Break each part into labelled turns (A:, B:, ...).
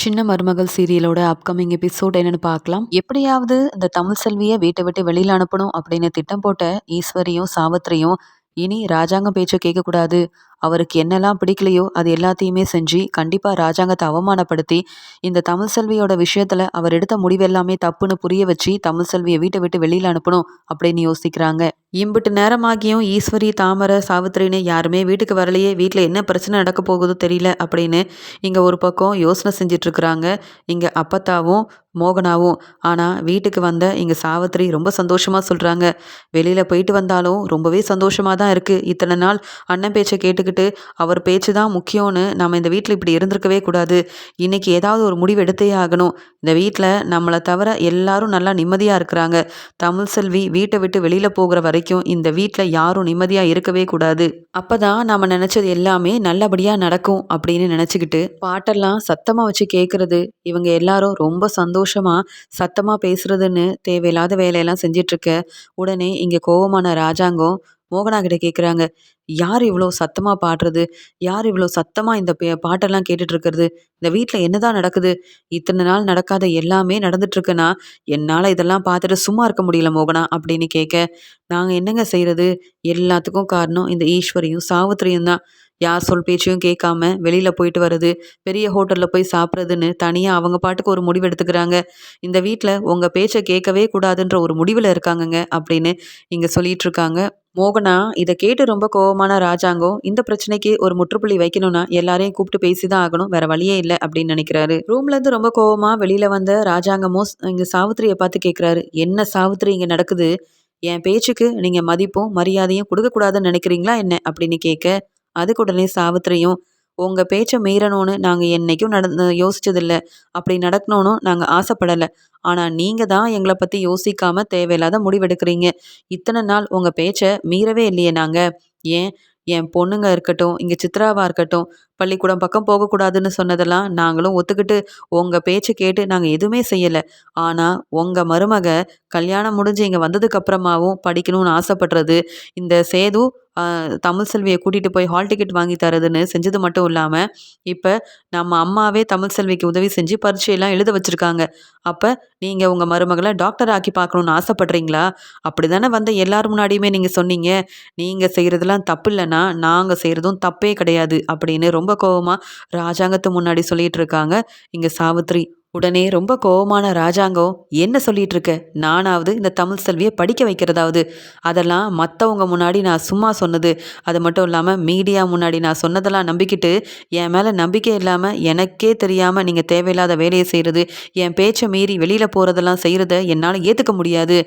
A: சின்ன மருமகள் சீரியலோட upcoming episode என்னன்னு பார்க்கலாம். எப்படியாவது இந்த தமிழ் செல்வியை வீட்டை விட்டு வெளியில் அனுப்பணும் அப்படின்னு திட்டம் போட்ட ஈஸ்வரியும் சாவித்திரியும் இனி ராஜாங்கம் பேச்சை கேட்கக்கூடாது. அவருக்கு என்னெல்லாம் பிடிக்கலையோ அது எல்லாத்தையுமே செஞ்சு கண்டிப்பாக ராஜாங்கத்தை அவமானப்படுத்தி இந்த தமிழ் செல்வியோட விஷயத்தில் அவர் எடுத்த முடிவு எல்லாமே தப்புன்னு புரிய வச்சு தமிழ் செல்வியை வீட்டை விட்டு வெளியில் அனுப்பணும் அப்படின்னு யோசிக்கிறாங்க. இம்பிட்டு நேரமாகியும் ஈஸ்வரி தாமரை சாவித்திரின்னு யாருமே வீட்டுக்கு வரலையே வீட்டில் என்ன பிரச்சனை நடக்க போகுதோ தெரியல அப்படின்னு இங்கே ஒரு பக்கம் யோசனை செஞ்சிட்ருக்குறாங்க இங்கே அப்பத்தாவும் மோகனாவும். ஆனால் வீட்டுக்கு வந்த இங்கே சாவித்திரி ரொம்ப சந்தோஷமாக சொல்கிறாங்க வெளியில் போயிட்டு வந்தாலும் ரொம்பவே சந்தோஷமாக தான் இருக்குது இத்தனை நாள் அண்ணன் பேச்சை கேட்டுக்கிட்டு அவர் பேச்சு தான் முக்கியம்னு நம்ம இந்த வீட்டில் இப்படி இருந்திருக்கவே கூடாது. இன்றைக்கி ஏதாவது ஒரு முடிவு எடுத்தே ஆகணும். இந்த வீட்டில் நம்மளை தவிர எல்லாரும் நல்லா நிம்மதியாக இருக்கிறாங்க. தமிழ் செல்வி வீட்டை விட்டு வெளியில் போகிற வரைக்கும் இந்த வீட்டில் யாரும் நிம்மதியாக இருக்கவே கூடாது. அப்போ தான் நம்ம நினச்சது எல்லாமே நல்லபடியாக நடக்கும் அப்படின்னு நினச்சிக்கிட்டு பாட்டெல்லாம் சத்தமாக வச்சு கேட்குறது இவங்க எல்லாரும் ரொம்ப சந்தோஷமாக சத்தமாக பேசுகிறதுன்னு தேவையில்லாத வேலையெல்லாம் செஞ்சிட்ருக்க உடனே இங்கே கோவமான ராஜாங்கம் மோகனா கிட்ட கேட்குறாங்க யார் இவ்வளோ சத்தமாக பாடுறது? யார் இவ்வளோ சத்தமாக இந்த பாட்டெல்லாம் கேட்டுட்ருக்கிறது? இந்த வீட்டில் என்னதான் நடக்குது? இத்தனை நாள் நடக்காத எல்லாமே நடந்துட்டுருக்குன்னா என்னால் இதெல்லாம் பார்த்துட்டு சும்மா இருக்க முடியல மோகனா அப்படின்னு கேட்க நாங்கள் என்னங்க செய்கிறது எல்லாத்துக்கும் காரணம் இந்த ஈஸ்வரியும் சாவித்திரியும் தான். யார் சொல் பேச்சையும் கேட்காம வெளியில் போயிட்டு வர்றது பெரிய ஹோட்டலில் போய் சாப்பிட்றதுன்னு தனியாக அவங்க பாட்டுக்கு ஒரு முடிவு எடுத்துக்கிறாங்க. இந்த வீட்டில் உங்கள் பேச்சை கேட்கவே கூடாதுன்ற ஒரு முடிவில் இருக்காங்கங்க அப்படின்னு இங்கே சொல்லிட்டு இருக்காங்க மோகனா இதை கேட்டு ரொம்ப கோவமான ராஜாங்கம் இந்த பிரச்சனைக்கு ஒரு முற்றுப்புள்ளி வைக்கணும்னா எல்லாரையும் கூப்பிட்டு பேசி தான் ஆகணும் வேற வழியே இல்லை அப்படின்னு நினைக்கிறாரு. ரூம்ல இருந்து ரொம்ப கோபமா வெளியில வந்த ராஜாங்கமும் இங்க சாவித்திரியை பார்த்து கேட்கிறாரு என்ன சாவித்திரி இங்க நடக்குது? என் பேச்சுக்கு நீங்க மதிப்பும் மரியாதையும் கொடுக்கக்கூடாதுன்னு நினைக்கிறீங்களா என்ன? அப்படின்னு கேட்க அதுக்கு உடனே சாவித்திரியும் உங்கள் பேச்சை மீறணும்னு நாங்கள் என்றைக்கும் நடந்து யோசித்ததில்ல அப்படி நடக்கணும்னு நாங்கள் ஆசைப்படலை. ஆனால் நீங்கள் தான் எங்களை பற்றி யோசிக்காமல் தேவையில்லாத முடிவெடுக்கிறீங்க. இத்தனை நாள் உங்கள் பேச்சை மீறவே இல்லையே நாங்கள் ஏன்? என் பொண்ணுங்க இருக்கட்டும் இங்கே சித்ராவாக இருக்கட்டும் பள்ளிக்கூடம் பக்கம் போகக்கூடாதுன்னு சொன்னதெல்லாம் நாங்களும் ஒத்துக்கிட்டு உங்கள் பேச்சு கேட்டு நாங்கள் எதுவுமே செய்யலை. ஆனால் உங்கள் மருமக கல்யாணம் முடிஞ்சு இங்கே வந்ததுக்கப்புறமாவும் படிக்கணும்னு ஆசைப்படுறது இந்த சேது தமிழ் செல்வியை கூட்டிகிட்டு போய் ஹால் டிக்கெட் வாங்கி தரதுன்னு செஞ்சது மட்டும் இல்லாமல் இப்போ நம்ம அம்மாவே தமிழ் செல்விக்கு உதவி செஞ்சு பரீட்சையெல்லாம் எழுத வச்சுருக்காங்க. அப்போ நீங்கள் உங்கள் மருமகளை டாக்டர் ஆக்கி பார்க்கணுன்னு ஆசைப்பட்றீங்களா? அப்படி தானே வந்த எல்லார் முன்னாடியுமே நீங்கள் சொன்னீங்க. நீங்கள் செய்கிறதெல்லாம் தப்பு இல்லைன்னா நாங்கள் செய்கிறதும் தப்பே கிடையாது அப்படின்னு ரொம்ப கோபமாக ராஜாங்கத்து முன்னாடி சொல்லிகிட்டு இருக்காங்க. இங்கே சாவித்ரி உடனே ரொம்ப கோபமான ராஜாங்கம் என்ன சொல்லிட்டு இருக்க நானாவது இந்த தமிழ் செல்வியை படிக்க வைக்கிறதாவது. அதெல்லாம் மற்றவங்க முன்னாடி நான் சும்மா சொன்னது. அது மட்டும் இல்லாமல் மீடியா முன்னாடி நான் சொன்னதெல்லாம் நம்பிக்கிட்டு என் மேலே நம்பிக்கை இல்லாமல் எனக்கே தெரியாமல் நீங்கள் தேவையில்லாத வேலையை செய்கிறது என் பேச்சை மீறி வெளியில் போகிறதெல்லாம் செய்கிறத என்னால் ஏற்றுக்க முடியாது.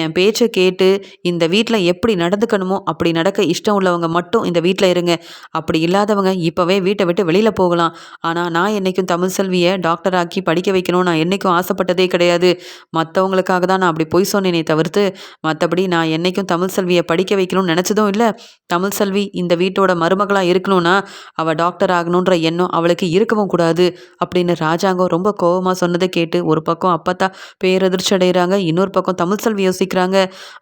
A: என் பேச்சை கேட்டு இந்த வீட்டில் எப்படி நடந்துக்கணுமோ அப்படி நடக்க இஷ்டம் உள்ளவங்க மட்டும் இந்த வீட்டில் இருங்க. அப்படி இல்லாதவங்க இப்போவே வீட்டை விட்டு வெளியில் போகலாம். ஆனால் நான் என்றைக்கும் தமிழ் செல்வியை டாக்டர் ஆக்கி படிக்க வைக்கணும் நான் என்றைக்கும் ஆசைப்பட்டதே கிடையாது. மற்றவங்களுக்காக தான் நான் அப்படி பொய் சொன்னேனே தவிர்த்து மற்றபடி நான் என்றைக்கும் தமிழ் செல்வியை படிக்க வைக்கணும்னு நினச்சதும் இல்லை. தமிழ் செல்வி இந்த வீட்டோட மருமகளாக இருக்கணும்னா அவள் டாக்டர் ஆகணுன்ற எண்ணம் அவளுக்கு இருக்கவும் கூடாது அப்படின்னு ராஜாங்கம் ரொம்ப கோபமாக சொன்னதை கேட்டு ஒரு பக்கம் அப்பத்தா பேரதிர்ச்சி அடைகிறாங்க இன்னொரு பக்கம் தமிழ் செல்வி யோசிக்கிறாங்க.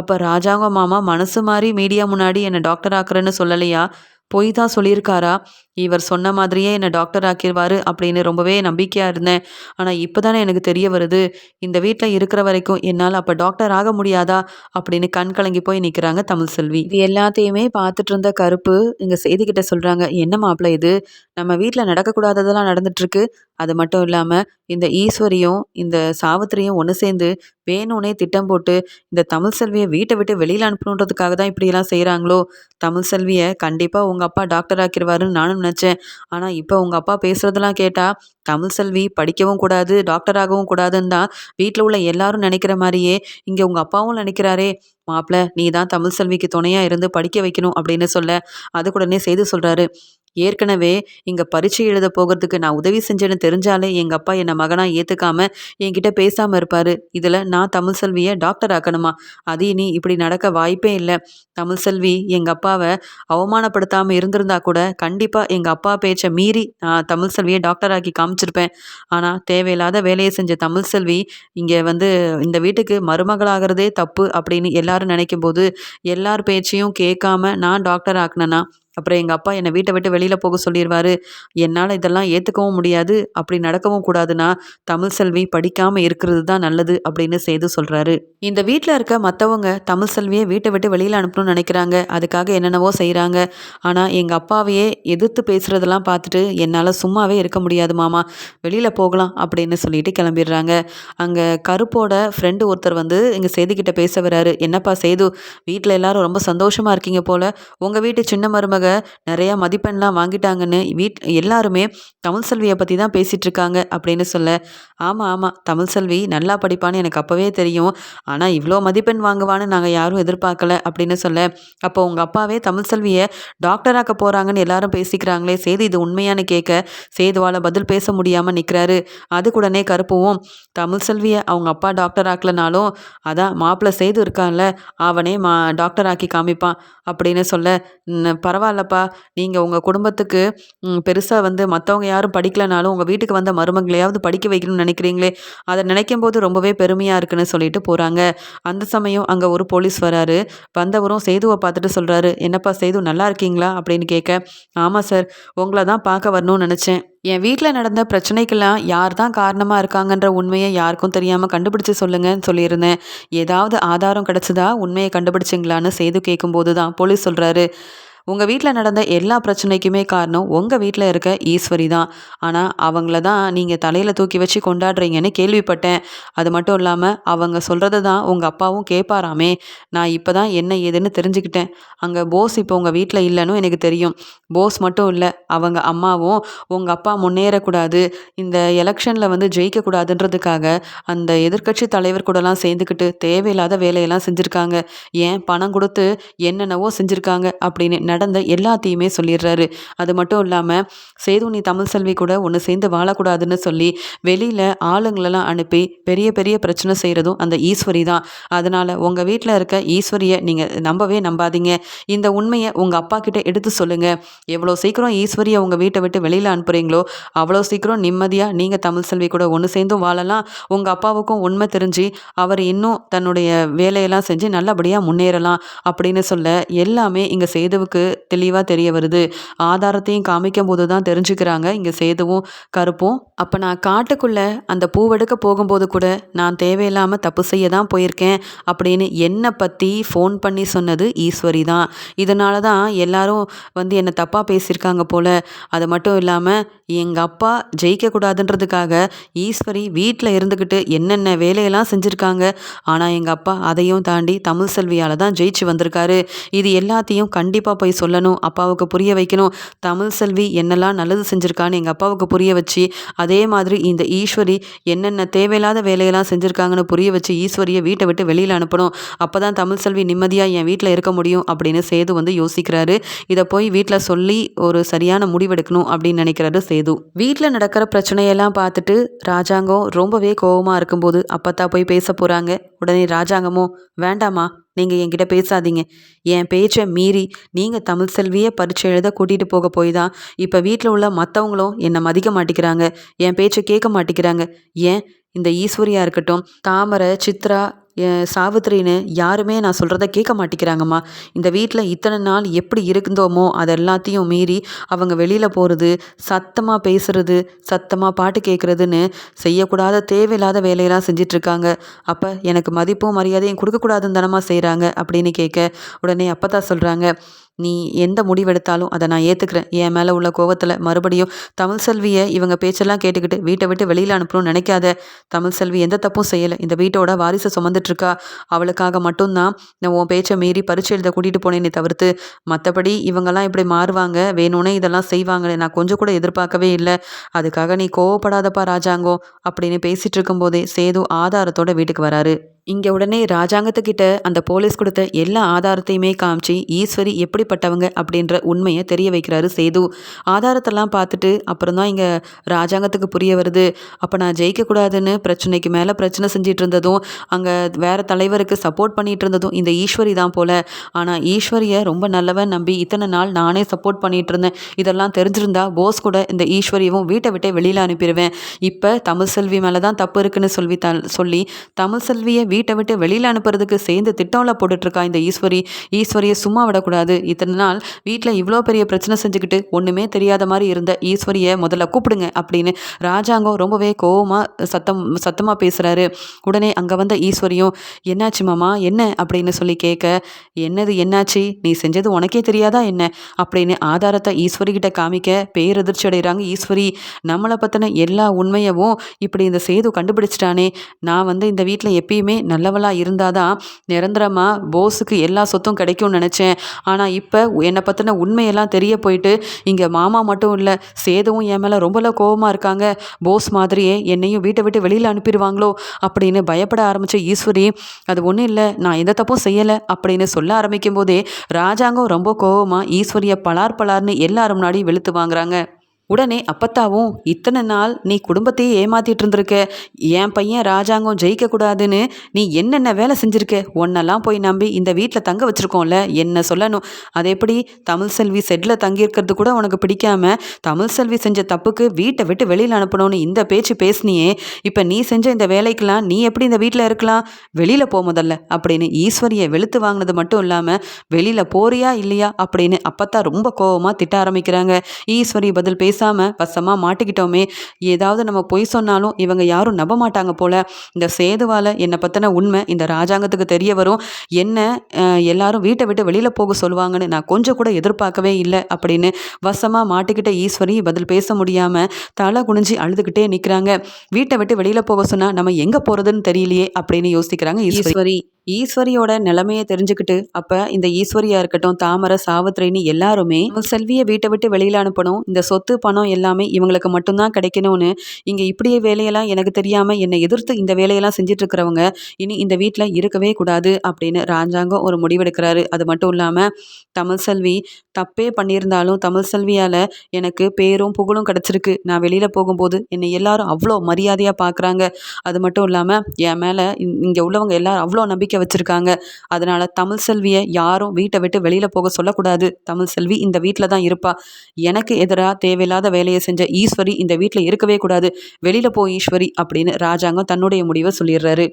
A: அப்போ ராஜாங்கம் மாமா மனசு மாதிரி மீடியா முன்னாடி என்னை டாக்டர் ஆக்குறேன்னு சொல்லலையா? பொய் தான் சொல்லியிருக்காரா? இவர் சொன்ன மாதிரியே என்னை டாக்டர் ஆக்கிடுவார் அப்படின்னு ரொம்பவே நம்பிக்கையாக இருந்தேன். ஆனால் இப்போ தானே எனக்கு தெரிய வருது இந்த வீட்டில் இருக்கிற வரைக்கும் என்னால் அப்போ டாக்டர் ஆக முடியாதா? அப்படின்னு கண் கலங்கி போய் நிற்கிறாங்க தமிழ் செல்வி. இது எல்லாத்தையுமே பார்த்துட்டு இருந்த கருப்பு இங்கே செய்திக்கிட்ட சொல்கிறாங்க என்ன மாப்பிள்ள இது? நம்ம வீட்டில் நடக்கக்கூடாததெல்லாம் நடந்துட்டுருக்கு. அது மட்டும் இல்லாமல் இந்த ஈஸ்வரியும் இந்த சாவித்திரியும் ஒன்று சேர்ந்து வேணும்னே திட்டம் போட்டு இந்த தமிழ் செல்வியை வீட்டை விட்டு வெளியில் அனுப்பணுன்றதுக்காக தான் இப்படியெல்லாம் செய்கிறாங்களோ தமிழ் செல்வியை கண்டிப்பாக உங்கள் அப்பா டாக்டர் ஆக்கிடுவாருன்னு நானும் நினச்சேன். ஆனால் இப்போ உங்கள் அப்பா பேசுகிறதெல்லாம் கேட்டால் தமிழ் செல்வி படிக்கவும் கூடாது டாக்டர் ஆகவும் கூடாதுன்னு தான் வீட்டில் உள்ள எல்லாரும் நினைக்கிற மாதிரியே இங்கே உங்கள் அப்பாவும் நினைக்கிறாரே மாப்பிள்ள நீ தான் தமிழ் செல்விக்கு துணையாக இருந்து படிக்க வைக்கணும் அப்படின்னு சொல்ல அதுக்குடனே செய்து சொல்கிறாரு ஏற்கனவே இங்கே பரீட்சை எழுத போகிறதுக்கு நான் உதவி செஞ்சேன்னு தெரிஞ்சாலே எங்கள் அப்பா என்னை மகனாக ஏற்றுக்காம என்கிட்ட பேசாமல் இருப்பார். இதில் நான் தமிழ் செல்வியை டாக்டர் ஆக்கணுமா? அது இனி இப்படி நடக்க வாய்ப்பே இல்லை. தமிழ் செல்வி எங்கள் அப்பாவை அவமானப்படுத்தாமல் இருந்திருந்தா கூட கண்டிப்பாக எங்கள் அப்பா பேச்சை மீறி நான் தமிழ் செல்வியை டாக்டர் ஆக்கி காமிச்சிருப்பேன். ஆனால் தேவையில்லாத வேலையை செஞ்ச தமிழ் செல்வி இங்கே வந்து இந்த வீட்டுக்கு மருமகளாகிறதே தப்பு அப்படின்னு எல்லாரும் நினைக்கும் போது எல்லார் பேச்சையும் கேட்காம நான் டாக்டர் ஆக்கினேன்னா அப்புறம் எங்கள் அப்பா என்னை வீட்டை விட்டு வெளியில் போக சொல்லிடுவார் என்னால் இதெல்லாம் ஏற்றுக்கவும் முடியாது. அப்படி நடக்கவும் கூடாதுன்னா தமிழ் செல்வி படிக்காமல் இருக்கிறது தான் நல்லது அப்படின்னு செய்து சொல்கிறாரு இந்த வீட்டில் இருக்க மற்றவங்க தமிழ் செல்வியை வீட்டை விட்டு வெளியில் அனுப்பணும்னு நினைக்கிறாங்க. அதுக்காக என்னென்னவோ செய்கிறாங்க ஆனால் எங்கள் அப்பாவையே எதிர்த்து பேசுகிறதெல்லாம் பார்த்துட்டு என்னால் சும்மாவே இருக்க முடியாது மாமா. வெளியில் போகலாம் அப்படின்னு சொல்லிட்டு கிளம்பிடுறாங்க. அங்கே கருப்போட ஃப்ரெண்டு ஒருத்தர் வந்து எங்கள் செய்திக்கிட்ட பேச வராரு என்னப்பா செய்து வீட்டில் எல்லாரும் ரொம்ப சந்தோஷமாக இருக்கீங்க போல். உங்கள் வீட்டு சின்ன மருமக நிறையா மதிப்பெண்லாம் வாங்கிட்டாங்கன்னு வீட் எல்லாருமே தமிழ் செல்வியை பற்றி தான் பேசிகிட்டு இருக்காங்க அப்படின்னு சொல்ல. ஆமாம் ஆமாம் தமிழ் செல்வி நல்லா படிப்பான்னு எனக்கு அப்போவே தெரியும். ஆனால் இவ்வளோ மதிப்பெண் வாங்குவான்னு நாங்கள் யாரும் எதிர்பார்க்கல அப்படின்னு சொல்ல. அப்போ உங்கள் அப்பாவே தமிழ் செல்வியை டாக்டராக்க போகிறாங்கன்னு எல்லாரும் பேசிக்கிறாங்களே சேது இது உண்மையானு கேட்க சேதுவால் பதில் பேச முடியாமல் நிற்கிறாரு அதுக்குடனே கருப்புவும் தமிழ் செல்வியை அவங்க அப்பா டாக்டர் ஆக்கலனாலும் அதான் மாப்பிள்ளை சேது இருக்கான்ல அவனே மா டாக்டர் ஆக்கி காமிப்பான் அப்படின்னு சொல்ல. பரவாயில்ல பரவாயில்லப்பா. நீங்கள் உங்கள் குடும்பத்துக்கு பெருசாக வந்து மற்றவங்க யாரும் படிக்கலனாலும் உங்கள் வீட்டுக்கு வந்த மருமகளையாவது படிக்க வைக்கணும்னு நினைக்கிறீங்களே? அதை நினைக்கும் போது ரொம்பவே பெருமையாக இருக்குன்னு சொல்லிட்டு போகிறாங்க அந்த சமயம் அங்கே ஒரு போலீஸ் வராரு. வந்தவரும் சேதுவை பார்த்துட்டு சொல்கிறாரு என்னப்பா சேது நல்லா இருக்கீங்களா? அப்படின்னு கேட்க ஆமாம் சார் உங்களை தான் பார்க்க வரணும்னு நினச்சேன். என் வீட்டில் நடந்த பிரச்சனைக்கெல்லாம் யார் தான் காரணமாக இருக்காங்கன்ற உண்மையை யாருக்கும் தெரியாமல் கண்டுபிடிச்சு சொல்லுங்கன்னு சொல்லியிருந்தேன். ஏதாவது ஆதாரம் கிடச்சதா உண்மையை கண்டுபிடிச்சிங்களான்னு செய்து கேட்கும்போது தான் போலீஸ் சொல்கிறாரு உங்கள் வீட்டில் நடந்த எல்லா பிரச்சனைக்குமே காரணம் உங்கள் வீட்டில் இருக்க ஈஸ்வரி தான். ஆனால் அவங்கள தான் நீங்கள் தலையில் தூக்கி வச்சு கொண்டாடுறீங்கன்னு கேள்விப்பட்டேன். அது மட்டும் இல்லாமல் அவங்க சொல்கிறத தான் உங்கள் அப்பாவும் கேட்பாராமே நான் இப்போ தான் என்ன ஏதுன்னு தெரிஞ்சுக்கிட்டேன். அங்கே போஸ் இப்போ உங்கள் வீட்டில் இல்லைன்னு எனக்கு தெரியும். போஸ் மட்டும் இல்லை அவங்க அம்மாவும் உங்கள் அப்பா முன்னேறக்கூடாது. இந்த எலெக்ஷனில் வந்து ஜெயிக்கக்கூடாதுன்றதுக்காக அந்த எதிர்க்கட்சி தலைவர் கூடலாம் சேர்ந்துக்கிட்டு தேவையில்லாத வேலையெல்லாம் செஞ்சுருக்காங்க. ஏன் பணம் கொடுத்து என்னென்னவோ செஞ்சுருக்காங்க அப்படின்னு நடந்த எல்லாத்தையுமே சொல்லிடுறாரு. அது மட்டும் இல்லாமல் சேது நீ தமிழ் செல்வி கூட ஒன்று சேர்ந்து வாழக்கூடாதுன்னு சொல்லி வெளியில் ஆளுங்களெல்லாம் அனுப்பி பெரிய பெரிய பிரச்சனை செய்கிறதும் அந்த ஈஸ்வரி தான். அதனால் உங்கள் வீட்டில் இருக்க ஈஸ்வரியை நீங்கள் நம்பவே நம்பாதீங்க. இந்த உண்மையை உங்கள் அப்பா கிட்டே எடுத்து சொல்லுங்கள் எவ்வளோ சீக்கிரம் ஈஸ்வரியை உங்கள் வீட்டை விட்டு வெளியில் அனுப்புகிறீங்களோ அவ்வளோ சீக்கிரம் நிம்மதியாக நீங்கள் தமிழ் செல்வி கூட ஒன்று சேர்ந்தும் வாழலாம். உங்கள் அப்பாவுக்கும் உண்மை தெரிஞ்சு அவர் இன்னும் தன்னுடைய வேலையெல்லாம் செஞ்சு நல்லபடியாக முன்னேறலாம் அப்படின்னு சொல்ல எல்லாமே இங்கே சேதுவுக்கு தெளிவாக தெரிய வருது. ஆதாரத்தையும் காமிக்கும் போது தான் தெரிஞ்சுக்கிறாங்க. இங்கே சேதுவும் கருப்பும். அப்போ நான் காட்டுக்குள்ளே அந்த பூவெடுக்க போகும்போது கூட நான் தேவையில்லாமல் தப்பு செய்ய தான் போயிருக்கேன் அப்படின்னு என்னை பற்றி ஃபோன் பண்ணி சொன்னது ஈஸ்வரி தான். இதனால தான் எல்லாரும் வந்து என்னை தப்பாக பேசியிருக்காங்க போல். அது மட்டும் இல்லாமல் எங்கள் அப்பா ஜெயிக்கக்கூடாதுன்றதுக்காக ஈஸ்வரி வீட்டில் இருந்துக்கிட்டு என்னென்ன வேலையெல்லாம் செஞ்சுருக்காங்க. ஆனால் எங்கள் அப்பா அதையும் தாண்டி தமிழ் செல்வியால் தான் ஜெயிச்சு வந்திருக்காரு. இது எல்லாத்தையும் கண்டிப்பாக போய் சொல்லணும் அப்பாவுக்கு புரிய வைக்கணும். தமிழ் செல்வி என்னெல்லாம் நல்லது செஞ்சுருக்கான்னு எங்கள் அப்பாவுக்கு புரிய வச்சு அதே மாதிரி இந்த ஈஸ்வரி என்னென்ன தேவையில்லாத வேலையெல்லாம் செஞ்சுருக்காங்கன்னு புரிய வச்சு ஈஸ்வரியை வீட்டை விட்டு வெளியில் அனுப்பணும். அப்போ தான் தமிழ் செல்வி நிம்மதியாக என் வீட்டில் இருக்க முடியும் அப்படின்னு சேது வந்து யோசிக்கிறாரு. இதை போய் வீட்டில் சொல்லி ஒரு சரியான முடிவெடுக்கணும் அப்படின்னு நினைக்கிறாரு சேது. வீட்டில் நடக்கிற பிரச்சனையெல்லாம் பார்த்துட்டு ராஜாங்கம் ரொம்பவே கோவமாக இருக்கும்போது அப்பத்தா போய் பேச போகிறாங்க உடனே ராஜாங்கமோ வேண்டாமா நீங்கள் என்கிட்ட பேசாதீங்க. என் பேச்சை மீறி நீங்கள் தமிழ் செல்வியை பரீட்சை எழுத கூட்டிகிட்டு போக போய் தான். இப்போ வீட்டில் உள்ள மற்றவங்களும் என்னை மதிக்க மாட்டேங்கிறாங்க என் பேச்சை கேட்க மாட்டேங்கிறாங்க ஏன்? இந்த ஈஸ்வரியா இருக்கட்டும் தாமரை சித்ரா சாவித்திரின்னு யாருமே நான் சொல்கிறத கேட்க மாட்டேங்கிறாங்கம்மா. இந்த வீட்டில் இத்தனை நாள் எப்படி இருந்தோமோ அது எல்லாத்தையும் மீறி அவங்க வெளியில் போகிறது சத்தமாக பேசுறது சத்தமாக பாட்டு கேட்குறதுன்னு செய்யக்கூடாத தேவையில்லாத வேலையெல்லாம் செஞ்சிட்ருக்காங்க. அப்போ எனக்கு மதிப்பும் மரியாதையும் கொடுக்கக்கூடாதுன்னு தானம்மா செய்கிறாங்க அப்படின்னு கேட்க உடனே அப்போ தான் சொல்கிறாங்க நீ எந்த முடிவெடுத்தாலும் அதை நான் ஏற்றுக்கிறேன் என் மேலே உள்ள கோவத்தில் மறுபடியும் தமிழ் செல்வியை இவங்க பேச்செல்லாம் கேட்டுக்கிட்டு வீட்டை விட்டு வெளியில் அனுப்பணும்னு நினைக்காத. தமிழ் செல்வி எந்த தப்பும் செய்யலை. இந்த வீட்டோட வாரிசை சுமந்துட்டுருக்கா அவளுக்காக மட்டும்தான் நான் உன் பேச்சை மீறி பரீட்சை எழுத கூட்டிகிட்டு போனேனே தவிர்த்து. மற்றபடி இவங்கெல்லாம் இப்படி மாறுவாங்க. வேணும்னே இதெல்லாம் செய்வாங்களே. நான் கொஞ்சம் கூட எதிர்பார்க்கவே இல்லை. அதுக்காக நீ கோவப்படாதப்பா ராஜாங்கோ அப்படின்னு பேசிகிட்டு இருக்கும்போதே சேது ஆதாரத்தோட வீட்டுக்கு வராரு. இங்கே உடனே ராஜாங்கத்துக்கிட்ட அந்த போலீஸ் கொடுத்த எல்லா ஆதாரத்தையுமே காமிச்சு ஈஸ்வரி எப்படிப்பட்டவங்க? அப்படின்ற உண்மையை தெரிய வைக்கிறாரு சேது. ஆதாரத்தெல்லாம் பார்த்துட்டு அப்புறம் தான் இங்கே ராஜாங்கத்துக்கு புரிய வருது. அப்போ நான் ஜெயிக்கக்கூடாதுன்னு பிரச்சனைக்கு மேலே பிரச்சனை செஞ்சிட்டு இருந்ததும் அங்கே வேறு தலைவருக்கு சப்போர்ட் பண்ணிட்டு இருந்ததும் இந்த ஈஸ்வரி தான் போல. ஆனால் ஈஸ்வரியை ரொம்ப நல்லவன் நம்பி இத்தனை நாள் நானே சப்போர்ட் பண்ணிட்டு இருந்தேன் இதெல்லாம் தெரிஞ்சிருந்தா போஸ் கூட இந்த ஈஸ்வரியவும் வீட்டை விட்டே வெளியில் அனுப்பிடுவேன் இப்போ தமிழ் செல்வி மேலே தான் தப்பு இருக்குன்னு சொல்லி த சொல்லி தமிழ் செல்வியை வீட்டை விட்டு வெளியில் அனுப்புறதுக்கு சேர்ந்து திட்டம்ல போட்டுட்ருக்கா இந்த ஈஸ்வரி. ஈஸ்வரியை சும்மா விடக்கூடாது. இத்தனை நாள் வீட்டில் இவ்வளோ பெரிய பிரச்சனை செஞ்சுக்கிட்டு ஒன்றுமே தெரியாத மாதிரி இருந்த ஈஸ்வரியை முதல்ல கூப்பிடுங்க அப்படின்னு ராஜாங்கம் ரொம்பவே கோவமாக சத்தம் சத்தமாக பேசுகிறாரு உடனே அங்கே வந்த ஈஸ்வரியும் என்னாச்சு மாமா? என்ன? அப்படின்னு சொல்லி கேட்க என்னது என்னாச்சு? நீ செஞ்சது உனக்கே தெரியாதா என்ன? அப்படின்னு ஆதாரத்தை ஈஸ்வரி கிட்ட காமிக்க பேரதிர்ச்சி அடைகிறாங்க ஈஸ்வரி. நம்மளை பற்றின எல்லா உண்மையவும் இப்படி இந்த சேது கண்டுபிடிச்சிட்டானே. நான் வந்து இந்த வீட்டில் எப்பயுமே நல்லவளாக இருந்தாதான் நிரந்தரமாக போஸுக்கு எல்லா சொத்தும் கிடைக்கும்னு நினச்சேன். ஆனால் இப்போ என்னை பற்றின உண்மையெல்லாம் தெரிய போயிட்டு இங்கே மாமா மட்டும் இல்லை சேதுவும் என் மேலே ரொம்பலாம் கோபமாக இருக்காங்க. போஸ் மாதிரியே என்னையும் வீட்டை விட்டு வெளியில் அனுப்பிடுவாங்களோ அப்படின்னு பயப்பட ஆரம்பித்த ஈஸ்வரி அது ஒன்றும் இல்லை நான் எந்த தப்பும் செய்யலை அப்படின்னு சொல்ல ஆரம்பிக்கும் போதே ராஜாங்கம் ரொம்ப கோவமாக ஈஸ்வரியை பலார் பலார்னு எல்லாரும் முன்னாடி வெளுத்து வாங்குறாங்க. உடனே அப்பத்தாவும் இத்தனை நாள் நீ குடும்பத்தையே ஏமாத்திட்டு இருந்திருக்க. என் பையன் ராஜாங்கம் ஜெயிக்கக்கூடாதுன்னு நீ என்னென்ன வேலை செஞ்சுருக்க? ஒன்னெல்லாம் போய் நம்பி இந்த வீட்டில் தங்க வச்சுருக்கோம்ல என்ன சொல்லணும்? அது எப்படி? தமிழ் செல்வி செட்டில் தங்கியிருக்கிறது கூட உனக்கு பிடிக்காம தமிழ் செல்வி செஞ்ச தப்புக்கு வீட்டை விட்டு வெளியில் அனுப்பணும்னு இந்த பேச்சு பேசினியே. இப்போ நீ செஞ்ச இந்த வேலைக்கெல்லாம் நீ எப்படி இந்த வீட்டில் இருக்கலாம்? வெளியில் போ முதல்ல அப்படின்னு ஈஸ்வரியை வெளுத்து வாங்கினது மட்டும் இல்லாமல் வெளியில் போறியா இல்லையா அப்படின்னு அப்பத்தா ரொம்ப கோவமாக திட்ட ஆரம்பிக்கிறாங்க. ஈஸ்வரி பதில் பேச பேசாமல் வசமாக மாட்டிக்கிட்டோமே. ஏதாவது நம்ம பொய் சொன்னாலும் இவங்க யாரும் நம்ப மாட்டாங்க போல. இந்த சேதுவால் என்னை பற்றின உண்மை இந்த ராஜாங்கத்துக்கு தெரிய வரும். என்ன எல்லாரும் வீட்டை விட்டு வெளியில் போக சொல்லுவாங்கன்னு நான் கொஞ்சம் கூட எதிர்பார்க்கவே இல்லை அப்படின்னு வசமாக மாட்டிக்கிட்ட ஈஸ்வரி பதில் பேச முடியாமல் தலை குனிஞ்சு அழுதுகிட்டே நிற்கிறாங்க வீட்டை விட்டு வெளியில் போக சொன்னால் நம்ம எங்கே போகிறதுன்னு தெரியலையே அப்படின்னு யோசிக்கிறாங்க ஈஸ்வரி. ஈஸ்வரியோட நிலைமையை தெரிஞ்சுக்கிட்டு அப்போ இந்த ஈஸ்வரியா இருக்கட்டும் தாமரை சாவித்திரின்னு எல்லாருமே செல்வியை வீட்டை விட்டு வெளியில் அனுப்பணும். இந்த சொத்து பணம் எல்லாமே இவங்களுக்கு மட்டும்தான் கிடைக்கணும்னு இங்கே இப்படியே வேலையெல்லாம் எனக்கு தெரியாமல் என்னை எதிர்த்து இந்த வேலையெல்லாம் செஞ்சுட்டு இருக்கிறவங்க இனி இந்த வீட்டில் இருக்கவே கூடாது அப்படின்னு ராஜாங்கம் ஒரு முடிவெடுக்கிறாரு. அது மட்டும் இல்லாமல் தமிழ் செல்வி தப்பே பண்ணியிருந்தாலும் தமிழ் செல்வியால் எனக்கு பேரும் புகழும் கிடச்சிருக்கு. நான் வெளியில் போகும்போது என்னை எல்லாரும் அவ்வளோ மரியாதையாக பார்க்குறாங்க அது மட்டும் இல்லாமல் என் மேலே இங்கே உள்ளவங்க எல்லாரும் அவ்வளோ நம்பிக்கை நம்பிக்கை வச்சுருக்காங்க. அதனால் தமிழ் செல்வியை யாரும் வீட்டை விட்டு வெளியில் போக சொல்லக்கூடாது. தமிழ் செல்வி இந்த வீட்டில் தான் இருப்பா. எனக்கு எதிராக தேவையில்லாத வேலையை செஞ்ச ஈஸ்வரி இந்த வீட்டில் இருக்கவே கூடாது. வெளியில் போ ஈஸ்வரி அப்படின்னு ராஜாங்கம் தன்னுடைய முடிவை சொல்லிடுறாரு.